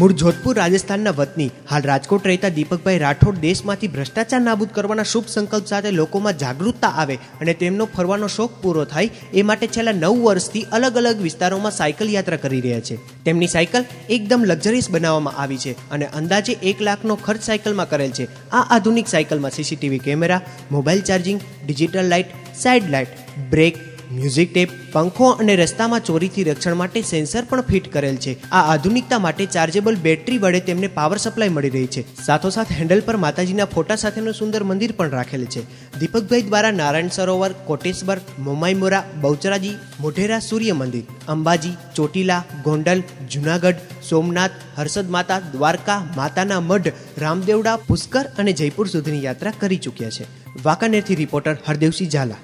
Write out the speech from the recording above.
મૂળ જોધપુર રાજસ્થાનના વતની હાલ રાજકોટ રહેતા દીપકભાઈ રાઠોડ દેશમાંથી ભ્રષ્ટાચાર નાબૂદ કરવાના શુભ સંકલ્પ સાથે લોકોમાં જાગૃતતા આવે અને તેમનો ફરવાનો શોખ પૂરો થાય એ માટે છેલ્લા નવ વર્ષથી અલગ અલગ વિસ્તારોમાં સાયકલ યાત્રા કરી રહ્યા છે. તેમની સાયકલ એકદમ લક્ઝરીસ બનાવવામાં આવી છે અને અંદાજે એક લાખનો ખર્ચ સાયકલમાં કરેલ છે. આ આધુનિક સાયકલમાં CCTV camera, mobile charging, digital light, side light, brake music tape પંખો અને રસ્તામાં ચોરીથી રક્ષણ માટે સેન્સર પણ ફિટ કરેલ છે. આ આધુનિકતા માટે ચાર્જેબલ બેટરી વડે તેમને પાવર સપ્લાય મળી રહી છે. સાથોસાથ હેન્ડલ પર માતાજીના ફોટા સાથેનું સુંદર મંદિર પણ રાખેલ છે. દીપકભાઈ દ્વારા નારાયણ સરોવર, કોટેશ્વર મોમાઈમોરા બહુચરાજી, મોઢેરા, સૂર્ય મંદિર, અંબાજી, ચોટીલા, ગોંડલ, જુનાગઢ, સોમનાથ, હર્ષદ માતા, દ્વારકા, માતાના મઢ, રામદેવડા, પુષ્કર અને જયપુર સુધીની યાત્રા કરી ચૂક્યા છે. વાંકાનેરથી રિપોર્ટર હરદેવસિંહ ઝાલા.